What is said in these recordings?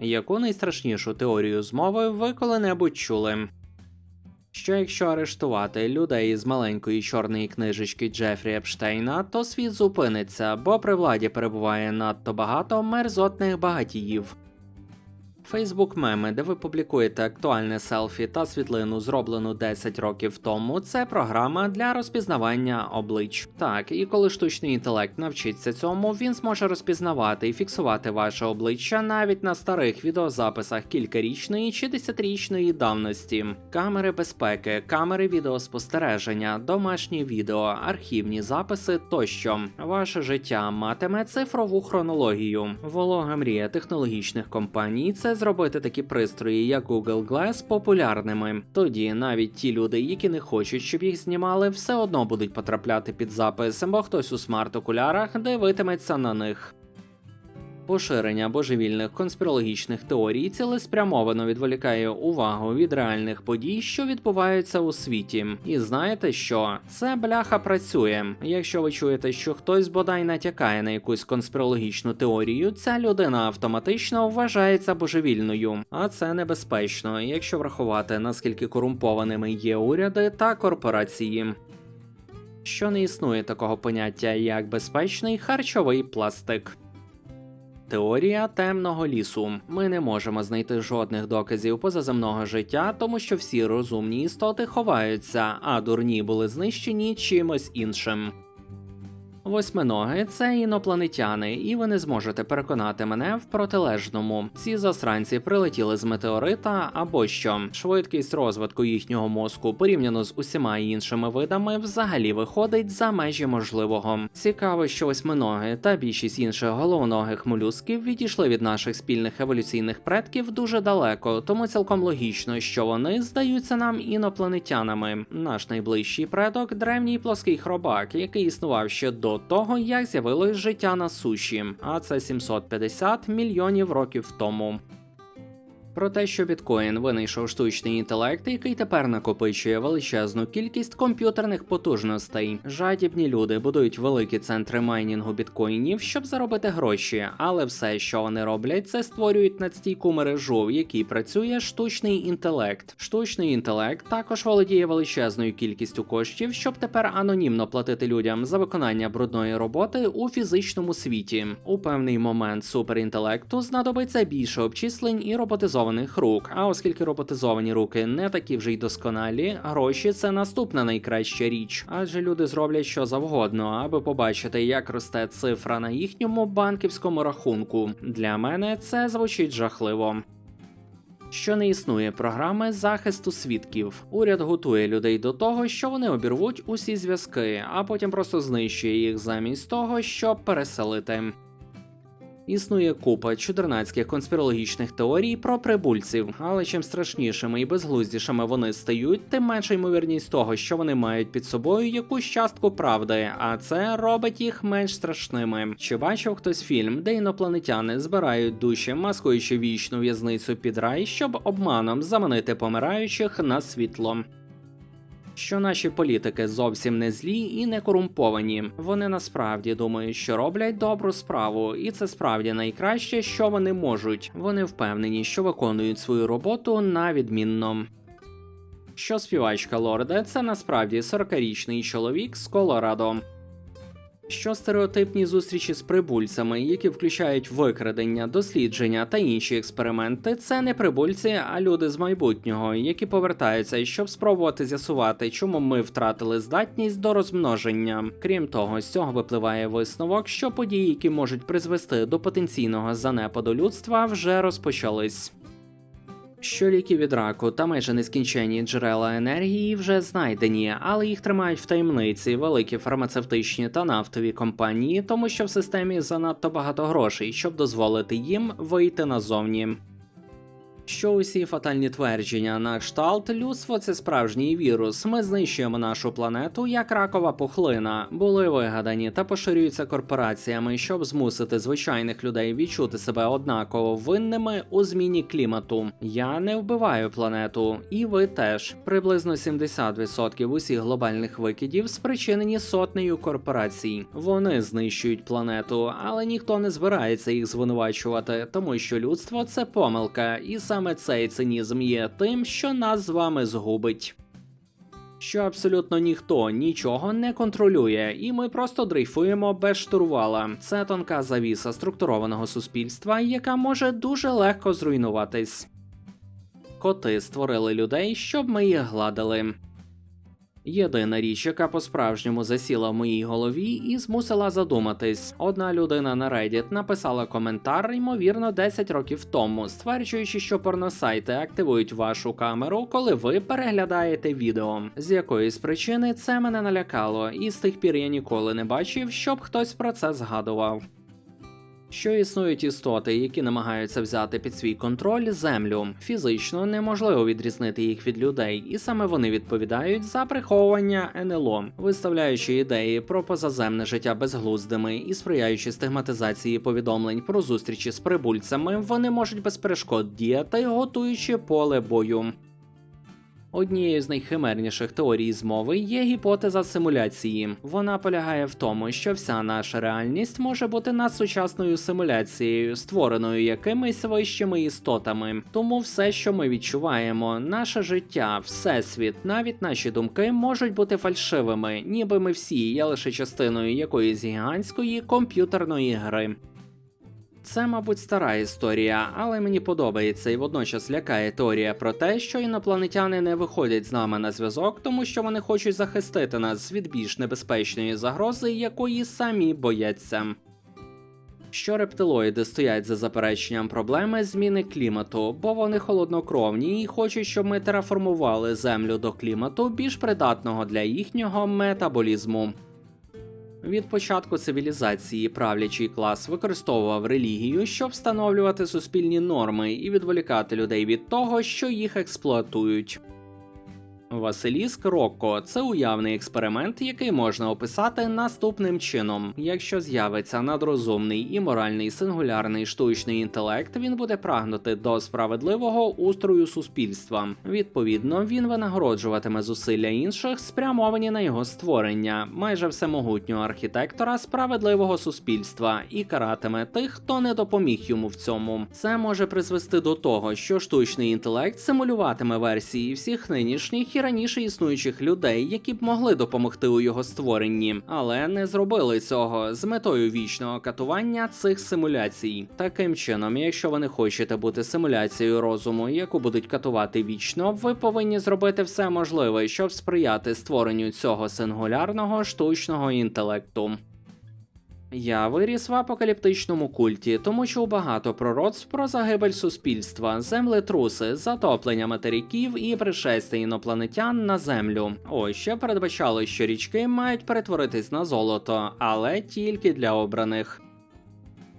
Яку найстрашнішу теорію змови ви коли-небудь чули? Що якщо арештувати людей із маленької чорної книжечки Джефрі Епштейна, то світ зупиниться, бо при владі перебуває надто багато мерзотних багатіїв. Фейсбук меми, де ви публікуєте актуальне селфі та світлину, зроблену 10 років тому, це програма для розпізнавання облич. Так, і коли штучний інтелект навчиться цьому, він зможе розпізнавати і фіксувати ваше обличчя навіть на старих відеозаписах кількарічної чи десятирічної давності. Камери безпеки, камери відеоспостереження, домашні відео, архівні записи тощо. Ваше життя матиме цифрову хронологію. Волога мрія технологічних компаній це зробити такі пристрої, як Google Glass, популярними. Тоді навіть ті люди, які не хочуть, щоб їх знімали, все одно будуть потрапляти під запис, бо хтось у смарт-окулярах дивитиметься на них. Поширення божевільних конспірологічних теорій цілеспрямовано відволікає увагу від реальних подій, що відбуваються у світі. І знаєте що? Це бляха працює. Якщо ви чуєте, що хтось бодай натякає на якусь конспірологічну теорію, ця людина автоматично вважається божевільною, а це небезпечно, якщо врахувати наскільки корумпованими є уряди та корпорації. Що не існує такого поняття як безпечний харчовий пластик. Теорія темного лісу. Ми не можемо знайти жодних доказів позаземного життя, тому що всі розумні істоти ховаються, а дурні були знищені чимось іншим. Восьминоги це інопланетяни, і ви не зможете переконати мене в протилежному. Ці засранці прилетіли з метеорита або що. Швидкість розвитку їхнього мозку порівняно з усіма іншими видами взагалі виходить за межі можливого. Цікаво, що восьминоги та більшість інших головногих молюсків відійшли від наших спільних еволюційних предків дуже далеко, тому цілком логічно, що вони здаються нам інопланетянами. Наш найближчий предок древній плоский хробак, який існував ще до того, як з'явилось життя на суші, а це 750 мільйонів років тому. Про те, що біткоін винайшов штучний інтелект, який тепер накопичує величезну кількість комп'ютерних потужностей. Жадібні люди будують великі центри майнінгу біткоїнів, щоб заробити гроші, але все, що вони роблять, це створюють надстійку мережу, в якій працює штучний інтелект. Штучний інтелект також володіє величезною кількістю коштів, щоб тепер анонімно платити людям за виконання брудної роботи у фізичному світі. У певний момент суперінтелекту знадобиться більше обчислень і роботизованих рук. А оскільки роботизовані руки не такі вже й досконалі, гроші це наступна найкраща річ, адже люди зроблять що завгодно, аби побачити, як росте цифра на їхньому банківському рахунку. Для мене це звучить жахливо. Що не існує програми захисту свідків. Уряд готує людей до того, що вони обірвуть усі зв'язки, а потім просто знищує їх замість того, щоб переселити. Існує купа чудернацьких конспірологічних теорій про прибульців, але чим страшнішими і безглуздішими вони стають, тим менша ймовірність того, що вони мають під собою якусь частку правди, а це робить їх менш страшними. Чи бачив хтось фільм, де інопланетяни збирають душі, маскуючи вічну в'язницю під рай, щоб обманом заманити помираючих на світло? Що наші політики зовсім не злі і не корумповані. Вони насправді думають, що роблять добру справу, і це справді найкраще, що вони можуть. Вони впевнені, що виконують свою роботу на відмінно. Що співачка Лорде це насправді 40-річний чоловік з Колорадо. Що стереотипні зустрічі з прибульцями, які включають викрадення, дослідження та інші експерименти, це не прибульці, а люди з майбутнього, які повертаються, щоб спробувати з'ясувати, чому ми втратили здатність до розмноження. Крім того, з цього випливає висновок, що події, які можуть призвести до потенційного занепаду людства, вже розпочались. Що ліки від раку та майже нескінченні джерела енергії вже знайдені, але їх тримають в таємниці великі фармацевтичні та нафтові компанії, тому що в системі занадто багато грошей, щоб дозволити їм вийти назовні. Що усі фатальні твердження на кшталт людство це справжній вірус. Ми знищуємо нашу планету як ракова пухлина, були вигадані та поширюються корпораціями, щоб змусити звичайних людей відчути себе однаково винними у зміні клімату. Я не вбиваю планету, і ви теж. Приблизно 70% усіх глобальних викидів спричинені сотнею корпорацій. Вони знищують планету, але ніхто не збирається їх звинувачувати, тому що людство це помилка, і саме цей цинізм є тим, що нас з вами згубить. Що абсолютно ніхто нічого не контролює, і ми просто дрейфуємо без штурвала. Це тонка завіса структурованого суспільства, яка може дуже легко зруйнуватись. Коти створили людей, щоб ми їх гладили. Єдина річ, яка по-справжньому засіла в моїй голові і змусила задуматись. Одна людина на Reddit написала коментар, ймовірно, 10 років тому, стверджуючи, що порносайти активують вашу камеру, коли ви переглядаєте відео. З якоїсь причини це мене налякало, і з тих пір я ніколи не бачив, щоб хтось про це згадував що існують істоти, які намагаються взяти під свій контроль землю. Фізично неможливо відрізнити їх від людей, і саме вони відповідають за приховування НЛО, виставляючи ідеї про позаземне життя безглуздими і сприяючи стигматизації повідомлень про зустрічі з прибульцями, вони можуть без перешкод діяти, готуючи поле бою. Однією з найхимерніших теорій змови є гіпотеза симуляції. Вона полягає в тому, що вся наша реальність може бути надсучасною симуляцією, створеною якимись вищими істотами. Тому все, що ми відчуваємо, наше життя, всесвіт, навіть наші думки можуть бути фальшивими, ніби ми всі є лише частиною якоїсь гігантської комп'ютерної гри. Це, мабуть, стара історія, але мені подобається і водночас лякає теорія про те, що інопланетяни не виходять з нами на зв'язок, тому що вони хочуть захистити нас від більш небезпечної загрози, якої самі бояться. Що рептилоїди стоять за запереченням проблеми зміни клімату, бо вони холоднокровні і хочуть, щоб ми тераформували землю до клімату більш придатного для їхнього метаболізму. Від початку цивілізації правлячий клас використовував релігію, щоб встановлювати суспільні норми і відволікати людей від того, що їх експлуатують. Василіск Рокко це уявний експеримент, який можна описати наступним чином: якщо з'явиться надрозумний і моральний сингулярний штучний інтелект, він буде прагнути до справедливого устрою суспільства. Відповідно, він винагороджуватиме зусилля інших, спрямовані на його створення, майже всемогутнього архітектора справедливого суспільства, і каратиме тих, хто не допоміг йому в цьому. Це може призвести до того, що штучний інтелект симулюватиме версії всіх нинішніх і раніше існуючих людей, які б могли допомогти у його створенні, але не зробили цього з метою вічного катування цих симуляцій. Таким чином, якщо ви не хочете бути симуляцією розуму, яку будуть катувати вічно, ви повинні зробити все можливе, щоб сприяти створенню цього сингулярного штучного інтелекту. Я виріс в апокаліптичному культі, тому що багато пророцтв про загибель суспільства, землетруси, затоплення материків і пришестя інопланетян на землю. Ось ще передбачали, що річки мають перетворитись на золото, але тільки для обраних.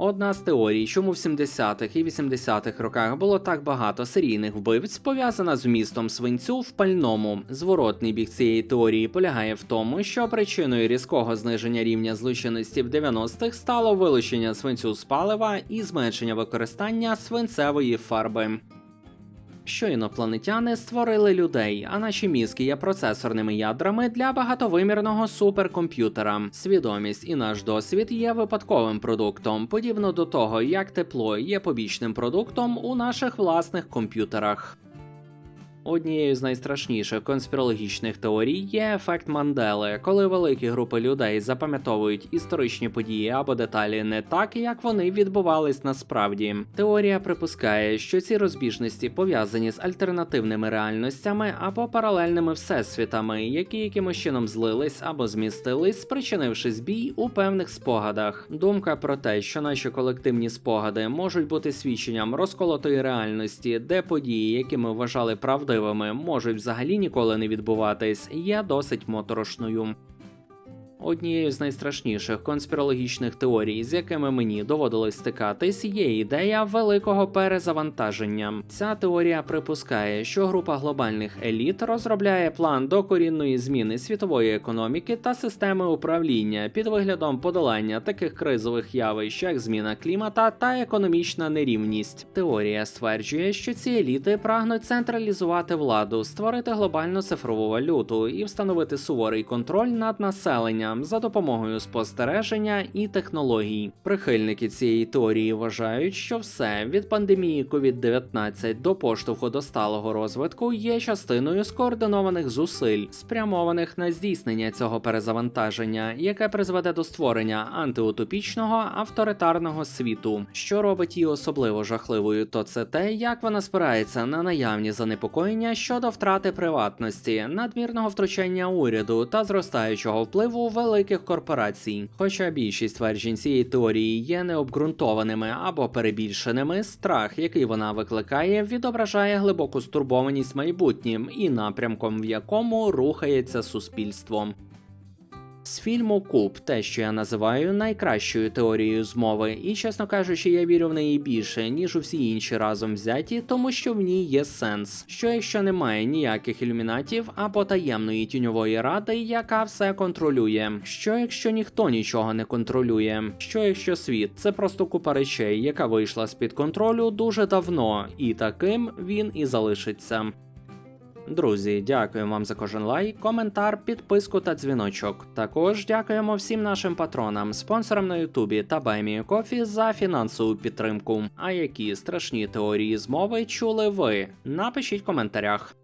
Одна з теорій, чому в 70-х і 80-х роках було так багато серійних вбивць, пов'язана з містом свинцю в пальному. Зворотний бік цієї теорії полягає в тому, що причиною різкого зниження рівня злочинності в 90-х стало вилучення свинцю з палива і зменшення використання свинцевої фарби. Що інопланетяни створили людей, а наші мізки є процесорними ядрами для багатовимірного суперкомп'ютера. Свідомість і наш досвід є випадковим продуктом, подібно до того, як тепло є побічним продуктом у наших власних комп'ютерах. Однією з найстрашніших конспірологічних теорій є ефект Мандели, коли великі групи людей запам'ятовують історичні події або деталі не так, як вони відбувались насправді. Теорія припускає, що ці розбіжності пов'язані з альтернативними реальностями або паралельними всесвітами, які якимось чином злились або змістились, спричинивши збій у певних спогадах. Думка про те, що наші колективні спогади можуть бути свідченням розколотої реальності, де події, які ми вважали правдивими, можуть взагалі ніколи не відбуватись, є досить моторошною. Однією з найстрашніших конспірологічних теорій, з якими мені доводилось стикатись, є ідея великого перезавантаження. Ця теорія припускає, що група глобальних еліт розробляє план докорінної зміни світової економіки та системи управління під виглядом подолання таких кризових явищ, як зміна клімата та економічна нерівність. Теорія стверджує, що ці еліти прагнуть централізувати владу, створити глобальну цифрову валюту і встановити суворий контроль над населенням за допомогою спостереження і технологій. Прихильники цієї теорії вважають, що все від пандемії COVID-19 до поштовху до сталого розвитку є частиною скоординованих зусиль, спрямованих на здійснення цього перезавантаження, яке призведе до створення антиутопічного авторитарного світу. Що робить її особливо жахливою, то це те, як вона спирається на наявні занепокоєння щодо втрати приватності, надмірного втручання уряду та зростаючого впливу великих корпорацій. Хоча більшість тверджень цієї теорії є необґрунтованими або перебільшеними, страх, який вона викликає, відображає глибоку стурбованість майбутнім і напрямком, в якому рухається суспільство. З фільму Куб, те, що я називаю найкращою теорією змови, і чесно кажучи, я вірю в неї більше, ніж у всі інші разом взяті, тому що в ній є сенс. Що якщо немає ніяких ілюмінатів або таємної тіньової ради, яка все контролює? Що якщо ніхто нічого не контролює? Що якщо світ це просто купа речей, яка вийшла з під контролю дуже давно, і таким він і залишиться. Друзі, дякуємо вам за кожен лайк, коментар, підписку та дзвіночок. Також дякуємо всім нашим патронам, спонсорам на Ютубі та Баймію Кофі за фінансову підтримку. А які страшні теорії змови чули ви? Напишіть в коментарях.